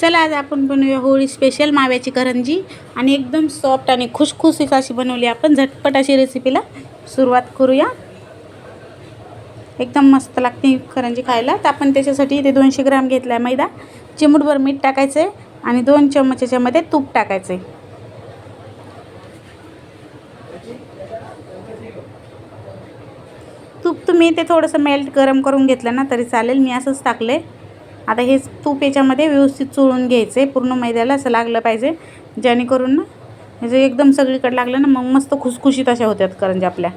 चला आज आपण बनवूया होळी स्पेशल माव्याची करंजी. आणि एकदम सॉफ्ट आणि खुशखुशीत अशी बनवली आपण. झटपट अशी रेसिपीला सुरुवात करूया. एकदम मस्त लागते करंजी खायला. तर आपण त्याच्यासाठी इथे दोनशे ग्राम घेतला आहे मैदा. चिमूटभर मीठ टाकायचं आहे आणि दोन चम्मच याच्यामध्ये तूप टाकायचं आहे तूप तुम्ही ते थोडंसं मेल्ट गरम करून घेतलं ना तरी चालेल. मी असंच टाकलं आहे आता हे तूप याच्यामध्ये व्यवस्थित चोळून घ्यायचं आहे पूर्ण मैद्याला असं लागलं पाहिजे. जेणेकरून ना म्हणजे एकदम सगळीकडे लागलं ना मग मस्त खुसखुशीत अशा होत्यात करंजी आपल्या.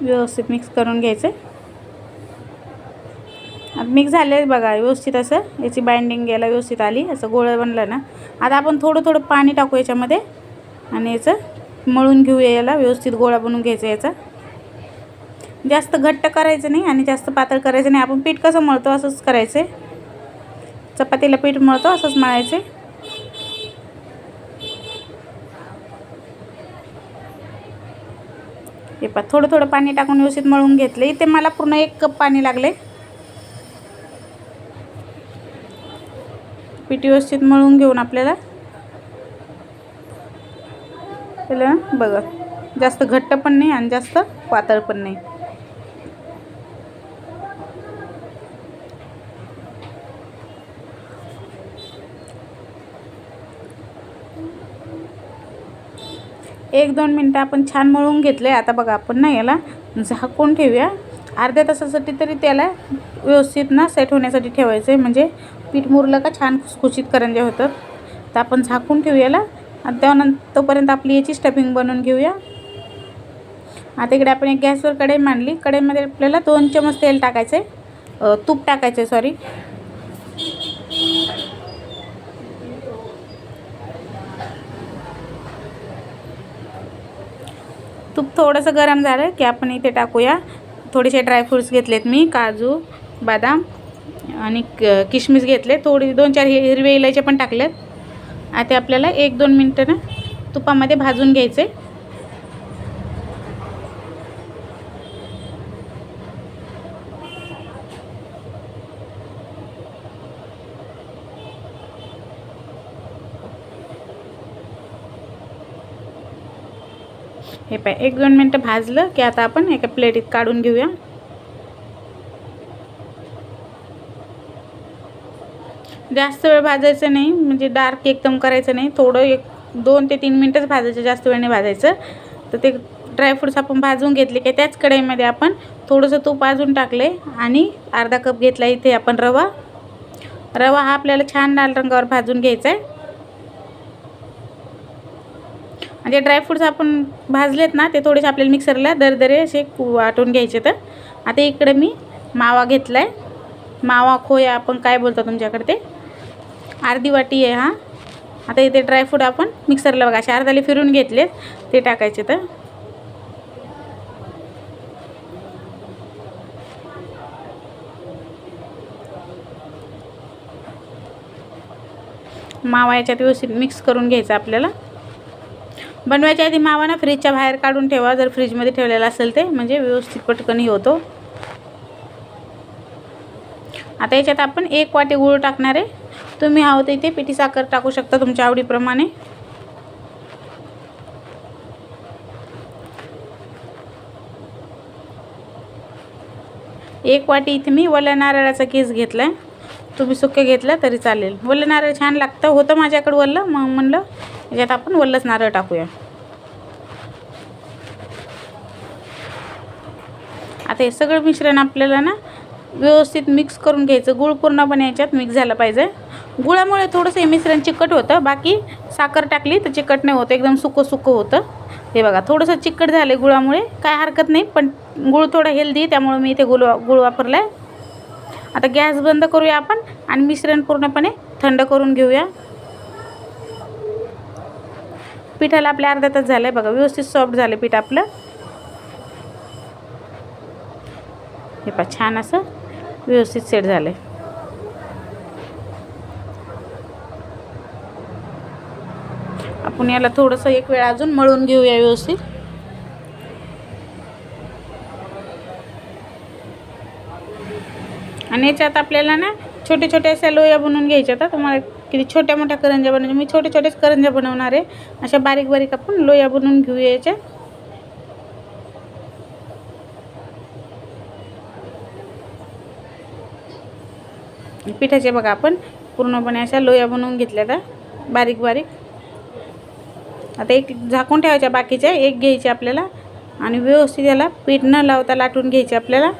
व्यवस्थित मिक्स करून घ्यायचं. आता मिक्स झाले बघा व्यवस्थित असं याची बाइंडिंग घ्यायला व्यवस्थित आली असं गोळं बनलं ना. आता आपण थोडं थोडं पाणी टाकू याच्यामध्ये आणि याचं मळून घेऊया याला व्यवस्थित गोळा बनवून घ्यायचा याचा. जास्त घट्ट करायचं नाही आणि जास्त पातळ करायचं नाही. आपण पीठ कसं मळतो असंच करायचं आहे. चपातीला पीठ मळतो असंच मळायचं हे पा थोडं थोडं पाणी टाकून व्यवस्थित मळून घेतलं इथे मला पूर्ण एक कप पाणी लागले पीठ व्यवस्थित मळून घेऊन आपल्याला त्याला बघा जास्त घट्ट पण नाही आणि जास्त पातळ पण नाही. एक दोन मिनटं आपण छान मळून घेतले आता बघा आपण ना याला झाकून ठेवूया. अर्ध्या तासासाठी तरी त्याला व्यवस्थित ना सेट होण्यासाठी ठेवायचं आहे म्हणजे पीठ मुरलं का छान खुसखुशीत करंजे होतात. तर आपण झाकून ठेवू याला आणि त्यानंतर तोपर्यंत आपली याची स्टफिंग बनवून घेऊया. आता इकडे आपण एक गॅसवर कढई मांडली. कढईमध्ये आपल्याला दोन चमच तेल टाकायचं आहे तूप टाकायचं आहे सॉरी तूप थोडंसं गरम झालं की आपण इथे टाकूया. थोडेसे ड्रायफ्रूट्स घेतलेत मी काजू बदाम आणि क किशमिश घेतले. थोडी दोन चार हिरवे इलायचे पण टाकलेत. आता आपल्याला एक दोन मिनटं ना तुपामध्ये भाजून घ्यायचे. हे पाय एक दोन मिनटं भाजलं की आता आपण एका प्लेटीत काढून घेऊया. जास्त वेळ भाजायचं नाही म्हणजे डार्क एकदम करायचं नाही. थोडं एक दोन ते तीन मिनटंच भाजायचं जास्त वेळ नाही भाजायचं. तर ते ड्रायफ्रूट्स आपण भाजून घेतले की त्याच कढईमध्ये आपण थोडंसं तूप भाजून टाकले आणि अर्धा कप घेतला इथे आपण रवा. रवा हा आपल्याला छान लाल रंगावर भाजून घ्यायचा आहे. म्हणजे ड्रायफ्रूट्स आपण भाजलेत ना ते थोडेसे आपल्याला मिक्सरला दरदरे असे वाटून घ्यायचे तर. आता इकडे मी मावा घेतला आहे मावा खोया आपण काय बोलतो तुमच्याकडे ते? अर्धी वाटी आहे हा. आता इथे ड्रायफ्रूट आपण मिक्सरला बघा असे अर्धाले फिरून घेतलेत ते टाकायचे तर. मावा याच्यात व्यवस्थित मिक्स करून घ्यायचा आपल्याला. बनवायच्या आधी मावा ना फ्रीजच्या बाहेर काढून ठेवा जर फ्रीजमध्ये ठेवलेला असेल ते म्हणजे व्यवस्थित पटकनही होतो. आता याच्यात आपण एक वाटी गूळ टाकणार आहे. तुम्ही हवं तर इथे पिठी साखर टाकू शकता तुमच्या आवडीप्रमाणे. एक वाटी इथे मी वल्या नारळाचा केस घेतला आहे तुम्ही सुके घेतलं तरी चालेल. वल्लं नारळ छान लागतं. होतं माझ्याकडं वल्लं मग म्हणलं याच्यात आपण वल्लच नारळ टाकूया. आता हे सगळं मिश्रण आपल्याला ना व्यवस्थित मिक्स करून घ्यायचं. गुळ पूर्णपणे याच्यात मिक्स झालं पाहिजे. गुळामुळे थोडंसं हे मिश्रण चिकट होतं. बाकी साखर टाकली तर चिकट नाही होतं. एकदम सुकं सुकं होतं. हे बघा थोडंसं चिकट झालं आहे गुळामुळे. काय हरकत नाही पण गुळ थोडं हेल्दी त्यामुळे मी इथे गुळ गुळ वापरला आहे आता गॅस बंद करूया आपण आणि मिश्रण पूर्णपणे थंड करून घेऊया. पिठाला आपल्या अर्धा तास झालं आहे बघा व्यवस्थित सॉफ्ट झालं पीठ आपलं. हे पा छान असं व्यवस्थित सेट झालं आहे आपण याला थोडंसं एक वेळ अजून मळून घेऊया व्यवस्थित. आणि याच्यात आपल्याला ना छोटे छोटे अशा लोया बनवून घ्यायच्या आता तुम्हाला किती छोट्या मोठ्या करंज्या बनवायच्या मी छोटे छोटेच करंज्या बनवणार आहे. अशा बारीक बारीक आपण लोया बनवून घेऊया याच्या पिठाचे बघा आपण. पूर्णपणे अशा लोया बनवून घेतल्या तर बारीक बारीक. आता एक झाकून ठेवायच्या बाकीच्या एक घ्यायची आपल्याला. आणि व्यवस्थित याला पीठ न लावता लाटून घ्यायचे आपल्याला.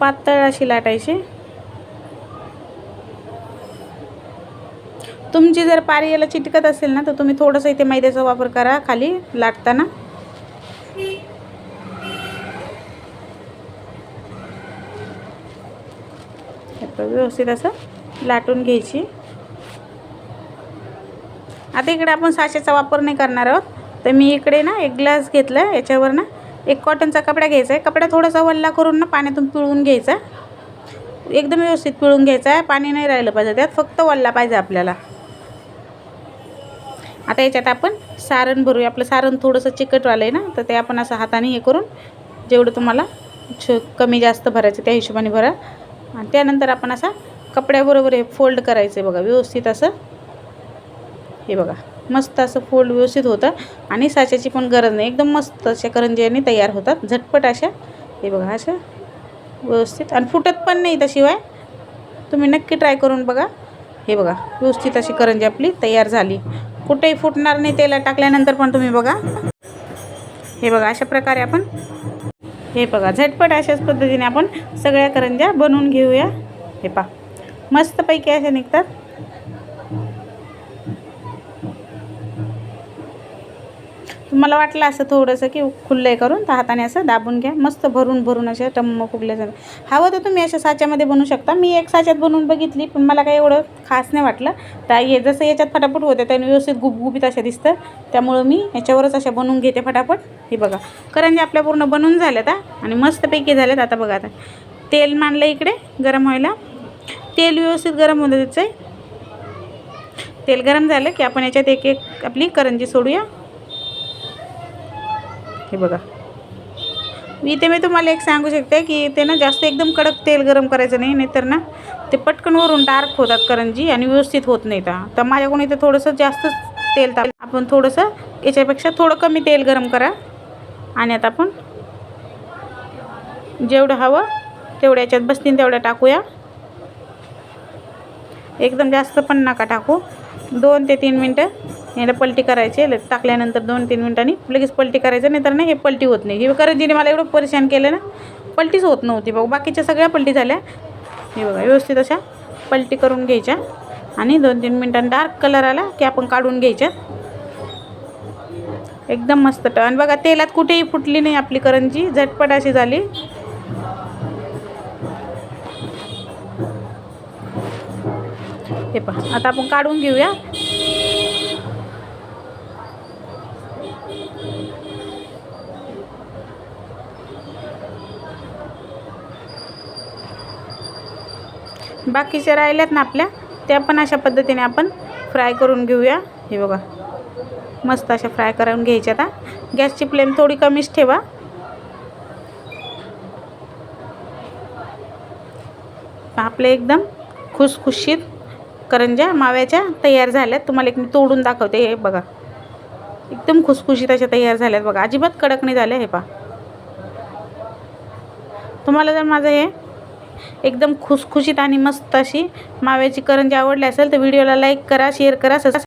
पातळ अशी लाटायची. तुमची जर पारी याला चिटकत असेल ना तर तुम्ही थोडंसं इथे मैद्याचा वापर करा खाली लाटताना. व्यवस्थित असं लाटून घ्यायची. आता इकडे आपण साचेचा वापर नाही करणार आहोत. तर मी इकडे ना एक ग्लास घेतला याच्यावर ना एक कॉटनचा कपडा घ्यायचा आहे. कपडा थोडासा वल्ला करून ना पाण्यातून पिळून घ्यायचा. एकदम व्यवस्थित पिळून घ्यायचा आहे. पाणी नाही राहिलं पाहिजे त्यात फक्त वल्ला पाहिजे आपल्याला. आता याच्यात आपण सारण भरूया. आपलं सारण थोडंसं चिकटवालं आहे ना तर ते आपण असं हाताने हे करून जेवढं तुम्हाला छ कमी जास्त भरायचं त्या हिशोबाने भरा. आणि त्यानंतर आपण असा कपड्याबरोबर हे फोल्ड करायचं आहे बघा व्यवस्थित असं. हे बघा मस्त असं फोल्ड व्यवस्थित होतं. आणि साच्याची पण गरज नाही एकदम मस्त अशा करंज्याने तयार होतात. झटपट अशा हे बघा अशा व्यवस्थित. आणि फुटत पण नाही त्याशिवाय. तुम्ही नक्की ट्राय करून बघा. हे बघा व्यवस्थित अशी करंजी आपली तयार झाली. कुठेही फुटणार नाही तेला टाकल्यानंतर पण तुम्ही बघा. हे बघा अशा प्रकारे आपण हे बघा झटपट अशाच पद्धतीने आपण सगळ्या करंज्या बनवून घेऊया. हे पा मस्तपैकी अशा निघतात. तुम्हाला वाटलं असं थोडंसं की खुल्लं आहे करून तर हाताने असं दाबून घ्या. मस्त भरून भरून अशा टम्म फुगल्यासारखं हवं तर तुम्ही अशा साच्यामध्ये बनवू शकता. मी एक साच्यात बनवून बघितली पण मला काही एवढं खास नाही वाटलं. तर हे जसं याच्यात फटाफट होते त्याने व्यवस्थित गुबगुबीत अशा दिसतं. त्यामुळं मी याच्यावरच अशा बनवून घेते फटाफट. हे बघा. करंजी आपल्या पूर्ण बनून झाल्यात आणि मस्तपैकी झाल्यात आता बघा आता. तेल मांडलं इकडे गरम व्हायला. तेल व्यवस्थित गरम होतं त्याचं आहे तेल गरम झालं की आपण याच्यात एक एक आपली करंजी सोडूया. हे बघा. इथे मी तुम्हाला एक सांगू शकते की ते ना जास्त एकदम कडक तेल गरम करायचं नाही नाहीतर ना ते पटकन वरून डार्क होतात करंजी आणि व्यवस्थित होत नाही तर तर माझ्याकडून इथे थोडंसं जास्त तेल ताप आपण थोडंसं याच्यापेक्षा थोडं कमी तेल गरम करा. आणि आता आपण जेवढं हवं तेवढ्या याच्यात बसतील तेवढ्या टाकूया. एकदम जास्त पण नका टाकू. दोन ते तीन मिनटं याला पलटी करायची ल- टाकल्यानंतर दोन तीन मिनटांनी लगेच पलटी करायचं नाही तर नाही हे पलटी होत नाही. हे करंजीने मला एवढं परेशान केलं ना पलटीच होत नव्हती. बघ बाकीच्या सगळ्या पलटी झाल्या. हे बघा व्यवस्थित अशा पलटी करून घ्यायच्या. आणि दोन तीन मिनटांनी डार्क कलर आला की आपण काढून घ्यायच्या. एकदम मस्त ट आणि बघा तेलात कुठेही फुटली नाही आपली करंजी. झटपट अशी झाली. हे पहा आता आपण काढून घेऊया. बाकीच्या राहिल्यात ना आपल्या त्या पण अशा पद्धतीने आपण फ्राय करून घेऊया. हे बघा. मस्त अशा फ्राय करून घ्यायच्या आता. गॅसची फ्लेम थोडी कमीच ठेवा. आपले एकदम खुसखुशीत करंज्या माव्याच्या तयार झाल्यात. तुम्हाला एक मी तोडून दाखवते हे बघा. एकदम खुसखुशीत अशा तयार झाल्यात बघा. अजिबात कडक नाही झाल्या हे पहा तुम्हाला जर माझं हे एकदम खुसखुशीत आणि मस्त अशी माव्याची करंजी आवडली असेल तर व्हिडिओला लाईक करा शेअर करा सबस्क्राईब